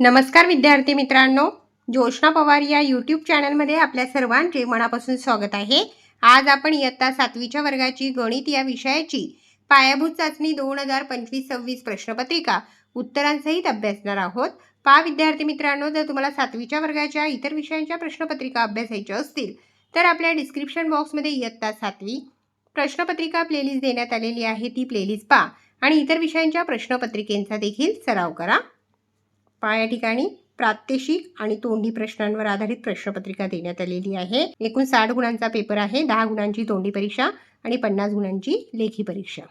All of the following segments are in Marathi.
नमस्कार विद्यार्थी मित्रांनो. जोशना पवार या यूट्यूब चॅनलमध्ये आपल्या सर्वांचे मनापासून स्वागत आहे. आज आपण इयत्ता सातवीच्या वर्गाची गणित या विषयाची पायाभूत चाचणी दोन हजार पंचवीस सव्वीस प्रश्नपत्रिका उत्तरांसहित अभ्यासणार आहोत. पा विद्यार्थी मित्रांनो जर तुम्हाला सातवीच्या वर्गाच्या इतर विषयांच्या प्रश्नपत्रिका अभ्यासायच्या असतील तर आपल्या डिस्क्रिप्शन बॉक्समध्ये इयत्ता सातवी प्रश्नपत्रिका प्लेलिस्ट देण्यात आलेली आहे ती प्लेलिस्ट पा आणि इतर विषयांच्या प्रश्नपत्रिकेंचा देखील सराव करा. पहा या ठिकाणी प्रात्यक्षिक आणि तोंडी प्रश्नांवर आधारित प्रश्नपत्रिका देण्यात आलेली आहे. एकूण साठ गुणांचा पेपर आहे. दहा गुणांची तोंडी परीक्षा आणि पन्नास गुणांची लेखी परीक्षा.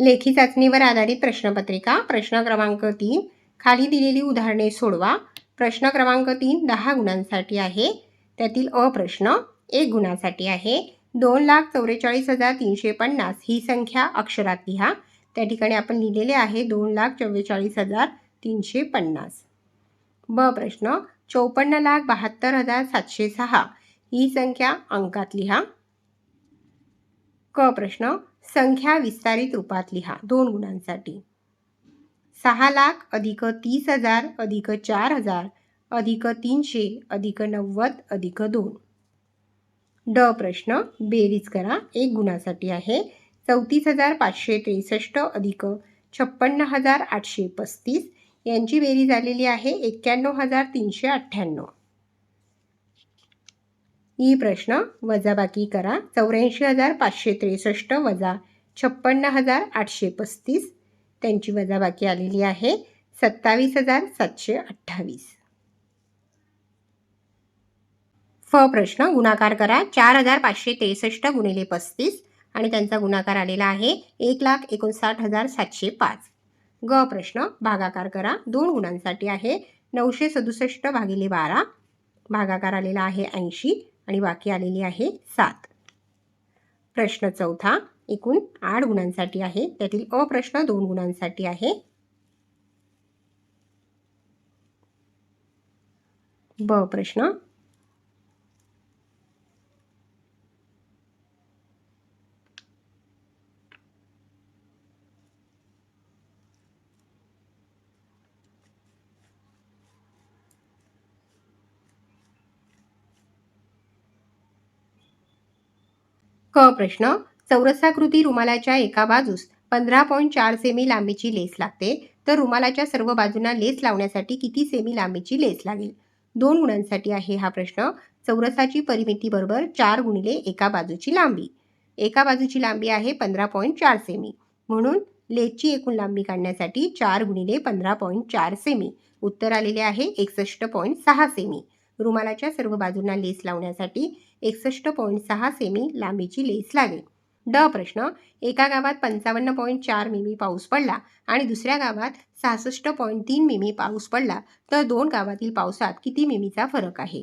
लेखी चाचणीवर आधारित प्रश्नपत्रिका. प्रश्न क्रमांक तीन. खाली दिलेली उदाहरणे सोडवा. प्रश्न क्रमांक तीन दहा गुणांसाठी आहे. त्यातील अ प्रश्न एक गुणासाठी आहे. दोन लाख चौवेचाळीस हजार तीनशे पन्नास ही संख्या अक्षरात लिहा. त्या ठिकाणी आपण लिहिलेले आहे दोन लाख चव्वेचाळीस हजार तीनशे पन्नास. ब प्रश्न चौपन्न लाख बहात्तर हजार सातशे सहा. ही संख्या अंकात लिहा. क प्रश्न संख्या विस्तारित रूपात लिहा दोन गुणांसाठी. सहा लाख अधिक तीस हजार अधिक चार हजार अधिक तीनशे अधिक नव्वद अधिक दोन. ड प्रश्न बेरीज करा एक गुणासाठी आहे. चौतीस हजार पाचशे त्रेसष्ट अधिक छप्पन्न हजार आठशे पस्तीस. यांची बेरीज आलेली आहे एक्क्याण्णव हजार तीनशे अठ्ठ्याण्णव. ई प्रश्न वजाबाकी करा. चौऱ्याऐंशी हजार पाचशे त्रेसष्ट वजा छप्पन्न हजार आठशे पस्तीस. त्यांची वजाबाकी आलेली आहे सत्तावीस हजार सातशे अठ्ठावीस. फ प्रश्न गुणाकार करा. चार हजार पाचशे त्रेसष्ट गुणिले पस्तीस. आणि त्यांचा गुणाकार आलेला आहे एक लाख एकोणसाठ हजार सातशे पाच. ग प्रश्न भागाकार करा. दोन गुणांसाठी आहे नऊशे सदुसष्ट भागिले बारा. भागाकार आलेला आहे ऐंशी आणि बाकी आलेली आहे सात. प्रश्न चौथा एकूण आठ गुणांसाठी आहे. त्यातील अ प्रश्न दोन गुणांसाठी आहे. ब प्रश्न क प्रश्न. चौरसाकृती रुमालाच्या एका बाजूस पंधरा पॉईंट चार सेमी लांबीची लेस लागते. तर रुमालाच्या सर्व बाजूंना लेस लावण्यासाठी किती सेमी लांबीची लेस लागेल? दोन गुणांसाठी आहे हा प्रश्न. चौरसाची परिमिती बरोबर चार गुणिले एका बाजूची लांबी. एका बाजूची लांबी आहे पंधरा पॉईंट चार सेमी. म्हणून लेसची एकूण लांबी काढण्यासाठी चार गुणिले पंधरा पॉईंट चार सेमी. उत्तर आलेले आहे एकसष्ट पॉईंट सहा सेमी. रुमालाच्या सर्व बाजूंना लेस लावण्यासाठी एकसष्ट पॉईंट सहा सेमी लांबीची लेस लागेल ड प्रश्न एका गावात पंचावन्न पॉईंट चार मिमी पाऊस पडला आणि दुसऱ्या गावात सहासष्ट पॉईंट तीन मिमी पाऊस पडला तर दोन गावातील पावसात किती मिमीचा फरक आहे?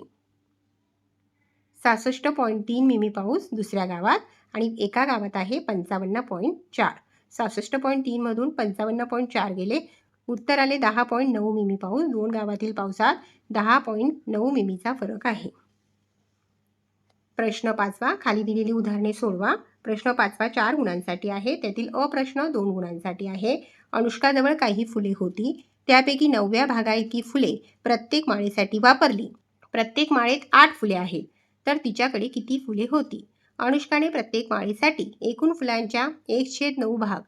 सहासष्ट पॉईंट तीन मिमी पाऊस दुसऱ्या गावात आणि एका गावात आहे पंचावन्न पॉईंट चार. सहासष्ट पॉईंट तीनमधून पंचावन्न पॉईंट चार गेले उत्तर आले दहा पॉईंट नऊ मिमी पाऊस दोन गावातील पावसात दहा पॉईंट नऊ मिमीचा फरक आहे. प्रश्न पाचवा खाली दिलेली उदाहरणे सोडवा. प्रश्न पाचवा चार गुणांसाठी आहे. त्यातील अ प्रश्न दोन गुणांसाठी आहे. अनुष्काजवळ काही फुले होती. त्यापैकी नवव्या भागा इतकी फुले प्रत्येक माळेसाठी वापरली. प्रत्येक माळेत आठ फुले आहेत. तर तिच्याकडे किती फुले होती? अनुष्काने प्रत्येक माळेसाठी एकूण फुलांच्या एक छेद नऊ भाग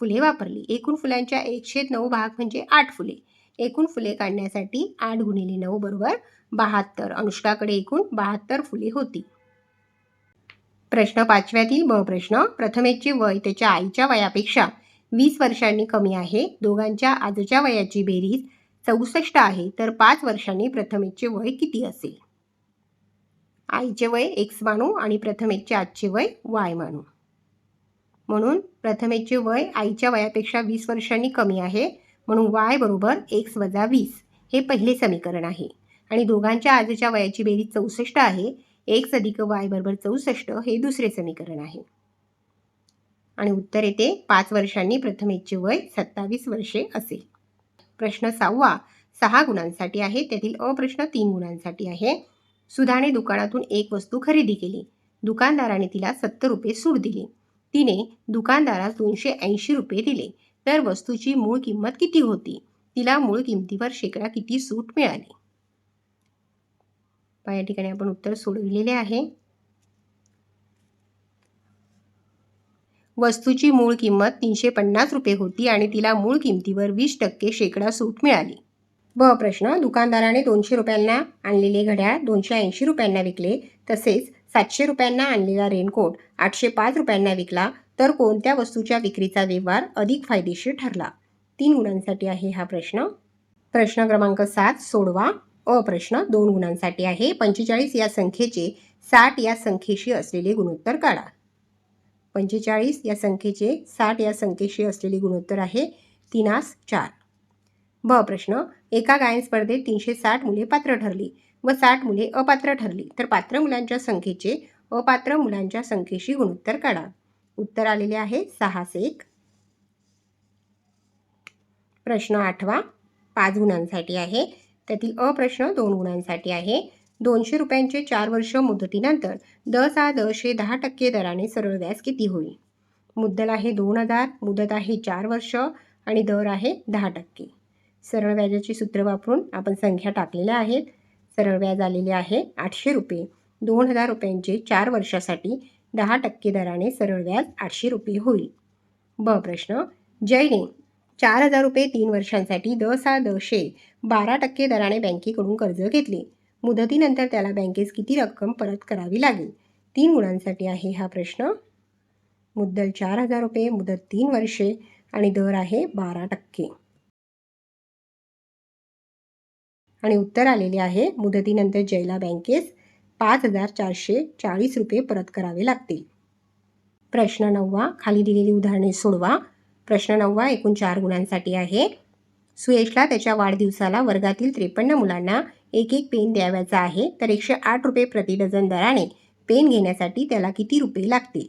फुले वापरली. एकूण फुलांच्या एक छेद नऊ भाग म्हणजे आठ फुले. एकूण फुले काढण्यासाठी आठ गुणिले नऊ बरोबर बहात्तर. अनुष्काकडे एकूण बहात्तर फुले होती. प्रश्न पाचव्यातील ब प्रश्न. प्रथमेशचे वय त्याच्या आईच्या वयापेक्षा वीस वर्षांनी कमी आहे. दोघांच्या आजच्या वयाची बेरीज चौसष्ट आहे. तर पाच वर्षांनी प्रथमेशचे वय किती असेल? आईचे वय एक्स मानू आणि प्रथमेशचे आजचे वय वाय मानू. म्हणून प्रथमेशचे वय आईच्या वयापेक्षा वीस वर्षांनी कमी आहे. म्हणून वाय बरोबर एक्स वजा वीस हे पहिले समीकरण आहे. आणि दोघांच्या आजच्या वयाची बेरीज चौसष्ट आहे. एक्स अधिक वाय बरोबर चौसष्ट हे दुसरे समीकरण आहे. आणि उत्तर येते पाच वर्षांनी प्रथमेचे वय सत्तावीस वर्षे असेल. प्रश्न सहावा सहा गुणांसाठी आहे त्यातील अप्रश्न तीन गुणांसाठी आहे. सुधाने दुकानातून एक वस्तू खरेदी केली. दुकानदाराने तिला सत्तर रुपये सूट दिली. तिने दुकानदारास दोनशे ऐंशी रुपये दिले. तर वस्तूची मूळ किंमत किती होती? तिला मूळ किमतीवर शेकडा किती सूट मिळाली? पहा या ठिकाणी आपण उत्तर सोडविलेले आहे. वस्तूची मूळ किंमत तीनशे पन्नास रुपये होती आणि तिला मूळ किमतीवर वीस टक्के शेकडा सूट मिळाली. ब प्रश्न दुकानदाराने दोनशे रुपयांना आणलेले घड्याळ दोनशे ऐंशी रुपयांना विकले तसेच सातशे रुपयांना आणलेला रेनकोट आठशे पाच रुपयांना विकला तर कोणत्या वस्तूच्या विक्रीचा व्यवहार अधिक फायदेशीर ठरला? तीन गुणांसाठी आहे हा प्रश्न. प्रश्न क्रमांक सात सोडवा. अ प्रश्न दोन गुणांसाठी आहे. पंचेचाळीस या संख्येचे साठ या संख्येशी असलेले गुणोत्तर काढा. पंचेचाळीस या संख्येचे साठ या संख्येशी असलेले गुणोत्तर आहे. तीनास चार. ब प्रश्न एका गायन स्पर्धेत तीनशे साठ मुले पात्र ठरली व साठ मुले अपात्र ठरली. तर पात्र मुलांच्या संख्येचे अपात्र मुलांच्या संख्येशी गुणोत्तर काढा. उत्तर आलेले आहे सहास एक. प्रश्न आठवा पाच गुणांसाठी आहे. त्यातील अ प्रश्न दोन गुणांसाठी आहे. दोनशे रुपयांचे चार वर्ष मुदतीनंतर द सा दशे दहा टक्के दराने सरळ व्याज किती होईल? मुद्दल आहे दोन हजार मुदत आहे चार वर्ष आणि दर आहे दहा टक्के. सरळ व्याजाचे सूत्र वापरून आपण संख्या टाकलेल्या आहेत. सरळ व्याज आलेले आहे आठशे रुपये. दोन हजार रुपयांचे चार वर्षासाठी दहा टक्के दराने सरळ व्याज आठशे रुपये होईल. ब प्रश्न. जयने चार हजार रुपये तीन वर्षांसाठी द सा दशे बारा टक्के दराने बँकेकडून कर्ज घेतले. मुदतीनंतर त्याला बँकेस किती रक्कम परत करावी लागेल? तीन गुणांसाठी आहे हा प्रश्न. मुद्दल चार हजार रुपये मुदत तीन वर्षे आणि दर आहे बारा टक्के. आणि उत्तर आलेले आहे मुदतीनंतर जयला बँकेस पाच हजार चारशे चाळीस रुपये परत करावे लागतील. प्रश्न नववा खाली दिलेली उदाहरणे सोडवा. प्रश्न नववा एकूण चार गुणांसाठी आहे. सुयशला त्याच्या वाढदिवसाला वर्गातील त्रेपन्न मुलांना एक एक पेन द्यावायचा आहे. तर एकशे आठ रुपये प्रति डझन दराने पेन घेण्यासाठी त्याला किती रुपये लागतील?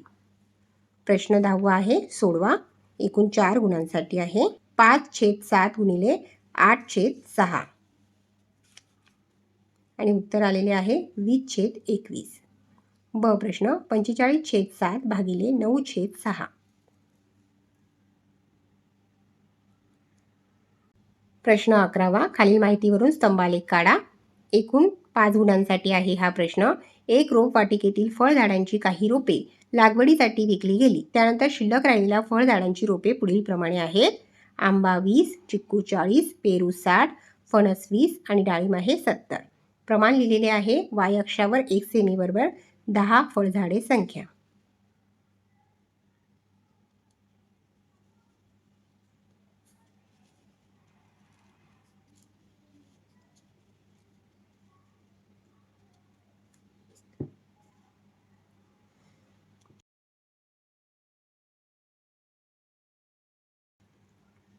प्रश्न दहावा आहे. सोडवा. एकूण चार गुणांसाठी आहे. पाच छेद सात गुणिले आठ छेद सहा. आणि उत्तर आलेले आहे वीस छेद एकवीस. ब प्रश्न. पंचेचाळीस छेद सात भागिले नऊ छेद सहा. प्रश्न अकरावा खालील माहितीवरून स्तंभालेख काढा. एकूण पाच गुणांसाठी आहे हा प्रश्न. एक रोप वाटिकेतील फळझाडांची काही रोपे लागवडीसाठी विकली गेली. त्यानंतर शिल्लक राहिलेल्या फळझाडांची रोपे पुढील प्रमाणे आहेत. आंबा वीस चिक्कू चाळीस पेरू साठ फणस वीस आणि डाळिंब आहे सत्तर. प्रमाण लिहिलेले आहे. वाय अक्षावर एक सेमी बरोबर दहा फळझाडे संख्या.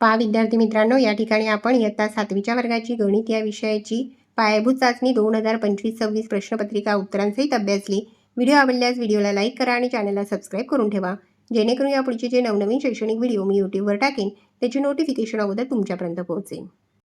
पहा विद्यार्थी मित्रांनो या ठिकाणी आपण इयत्ता सातवीच्या वर्गाची गणित या विषयाची पायाभूत चाचणी दोन हजार पंचवीस सव्वीस प्रश्नपत्रिका उत्तरांसहित अभ्यासली. व्हिडिओ आवडल्यास व्हिडिओला लाईक करा आणि चॅनलला सबस्क्राईब करून ठेवा. जेणेकरून या पुढचे जे नवनवीन शैक्षणिक व्हिडिओ मी यूट्यूबवर टाकेन त्याची नोटिफिकेशन अगोदर तुमच्यापर्यंत पोहोचेल